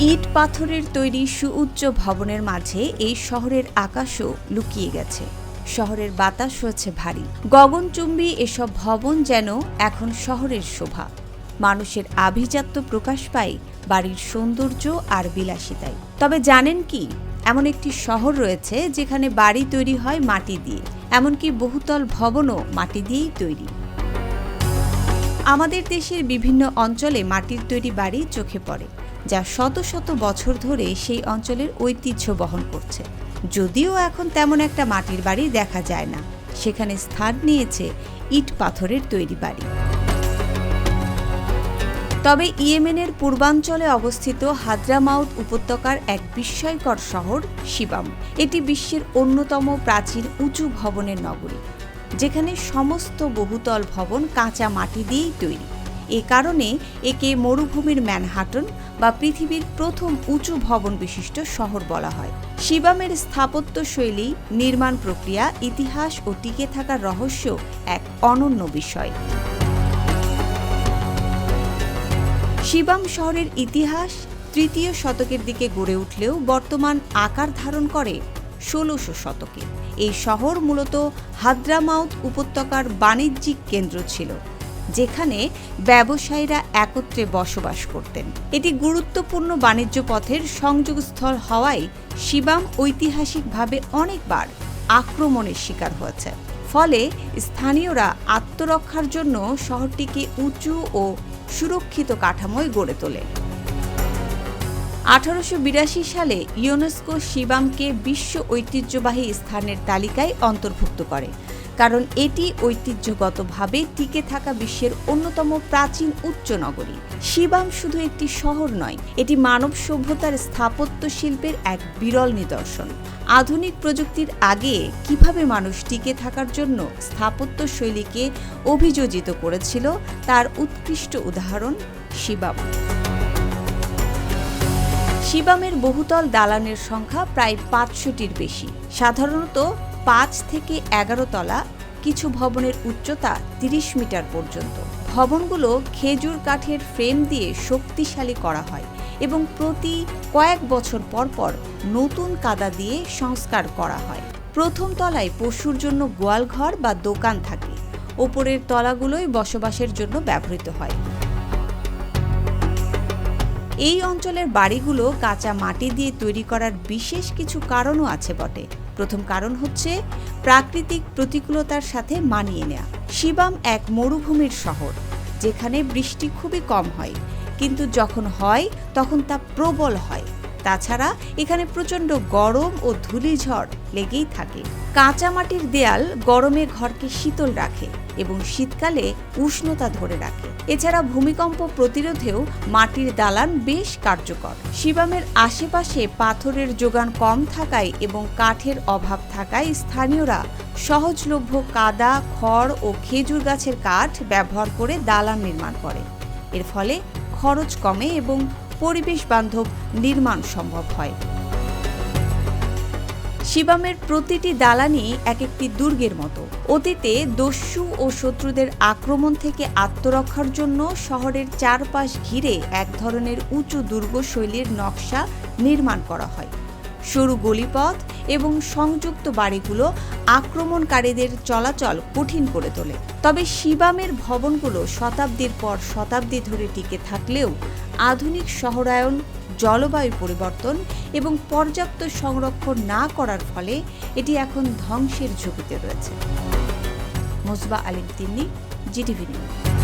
ইট পাথরের তৈরি সুউচ্চ ভবনের মাঝে এই শহরের আকাশও লুকিয়ে গেছে। শহরের বাতাস হচ্ছে ভারী। গগনচুম্বী এসব ভবন যেন এখন শহরের শোভা। মানুষের আভিজাত্য প্রকাশ পায় বাড়ির সৌন্দর্য আর বিলাসিতায়। তবে জানেন কি, এমন একটি শহর রয়েছে যেখানে বাড়ি তৈরি হয় মাটি দিয়ে, এমনকি বহুতল ভবনও মাটি দিয়েই তৈরি। আমাদের দেশের বিভিন্ন অঞ্চলে মাটির তৈরি বাড়ি চোখে পড়ে। যা শত শত বছর ধরে সেই অঞ্চলের ঐতিহ্য বহন করছে। যদিও এখন তেমন একটা মাটির বাড়ি দেখা যায় না। সেখানে স্থান নিয়েছে ইট পাথরের তৈরি বাড়ি। তবে ইয়েমেনের পূর্বাঞ্চলে অবস্থিত হাদ্রামাউত উপত্যকার এক বিস্ময়কর শহর শিবাম। এটি বিশ্বের অন্যতম প্রাচীন উঁচু ভবনের নগরী, যেখানে সমস্ত বহুতল ভবন কাঁচা মাটি দিয়েই তৈরি। এ কারণে একে মরুভূমির ম্যানহাটন বা পৃথিবীর প্রথম উঁচু ভবন বিশিষ্ট শহর বলা হয়। শিবামের স্থাপত্য শৈলী, নির্মাণ প্রক্রিয়া, ইতিহাস ও টিকে থাকার রহস্য এক অনন্য বিষয়। শিবাম শহরের ইতিহাস তৃতীয় শতকের দিকে গড়ে উঠলেও বর্তমান আকার ধারণ করে ষোলোশো শতকে। এই শহর মূলত হাদ্রামাউত উপত্যকার বাণিজ্যিক কেন্দ্র ছিল। যেখানে ব্যবসায়ীরা একত্রে বসবাস করতেন। এটি গুরুত্বপূর্ণ বাণিজ্য পথের সংযোগস্থল হওয়ায় শিবাম ঐতিহাসিকভাবে অনেকবার আক্রমণের শিকার হয়েছে। ফলে স্থানীয়রা আত্মরক্ষার জন্য শহরটিকে উঁচু ও সুরক্ষিত কাঠামোয় গড়ে তোলে। আঠারোশো বিরাশি সালে ইউনেস্কো শিবামকে বিশ্ব ঐতিহ্যবাহী স্থানের তালিকায় অন্তর্ভুক্ত করে। কারণ এটি ঐতিহ্যগতভাবে টিকে থাকা বিশ্বের অন্যতম প্রাচীন উচ্চ নগরী। শিবাম শুধু একটি শহর নয়, এটি মানব সভ্যতার স্থাপত্য শিল্পের এক বিরল নিদর্শন। আধুনিক প্রযুক্তির আগে কীভাবে মানুষ টিকে থাকার জন্য স্থাপত্য শৈলীকে অভিযোজিত করেছিল, তার উৎকৃষ্ট উদাহরণ শিবাম। শিবামের বহুতল দালানের সংখ্যা প্রায় পাঁচশোটির বেশি। সাধারণত পাঁচ থেকে এগারো তলা কিছু ভবনের উচ্চতা তিরিশ মিটার পর্যন্ত। ভবনগুলো খেজুর কাঠের ফ্রেম দিয়ে শক্তিশালী করা হয় এবং প্রতি কয়েক বছর পর পর নতুন কাদা দিয়ে সংস্কার করা হয়। প্রথম তলায় পশুর জন্য গোয়ালঘর বা দোকান থাকে। ওপরের তলাগুলোই বসবাসের জন্য ব্যবহৃত হয়। এই অঞ্চলের বাড়িগুলো কাঁচা মাটি দিয়ে তৈরি করার বিশেষ কিছু কারণও আছে বটে। প্রথম কারণ হচ্ছে প্রাকৃতিক প্রতিকূলতার সাথে মানিয়ে নেয়া। শিবাম এক মরুভূমির শহর, যেখানে বৃষ্টি খুবই কম হয়। কিন্তু যখন হয়, তখন তা প্রবল হয়। তাছাড়া এখানে প্রচণ্ড গরম ও ধূলিঝড় লেগেই থাকে। কাঁচা মাটির দেয়াল গরমে ঘরকে শীতল রাখে। এবং শীতকালে উষ্ণতা ধরে রাখে। এছাড়া ভূমিকম্প প্রতিরোধেও মাটির দালান বেশ কার্যকর। শিবামের আশেপাশে পাথরের যোগান কম থাকায় এবং কাঠের অভাব থাকায় স্থানীয়রা সহজলভ্য কাদা, খড় ও খেজুর গাছের কাঠ ব্যবহার করে দালান নির্মাণ করে। এর ফলে খরচ কমে এবং পরিবেশ বান্ধব নির্মাণ সম্ভব হয়। শিবামের প্রতিটি দালানই এক একটি দুর্গের মতো। অতীতে দস্যু ও শত্রুদের আক্রমণ থেকে আত্মরক্ষার জন্য শহরের চারপাশ ঘিরে এক ধরনের উঁচু দুর্গ শৈলীর নকশা নির্মাণ করা হয়। সরু গলিপথ এবং সংযুক্ত বাড়িগুলো আক্রমণকারীদের চলাচল কঠিন করে তোলে। তবে শিবামের ভবনগুলো শতাব্দীর পর শতাব্দী ধরে টিকে থাকলেও আধুনিক শহরায়ন জলবায়ু পরিবর্তন এবং পর্যাপ্ত সংরক্ষণ না করার ফলে এটি এখন ধ্বংসের ঝুঁকিতে রয়েছে। Mosba Alim Tinni, GTV news.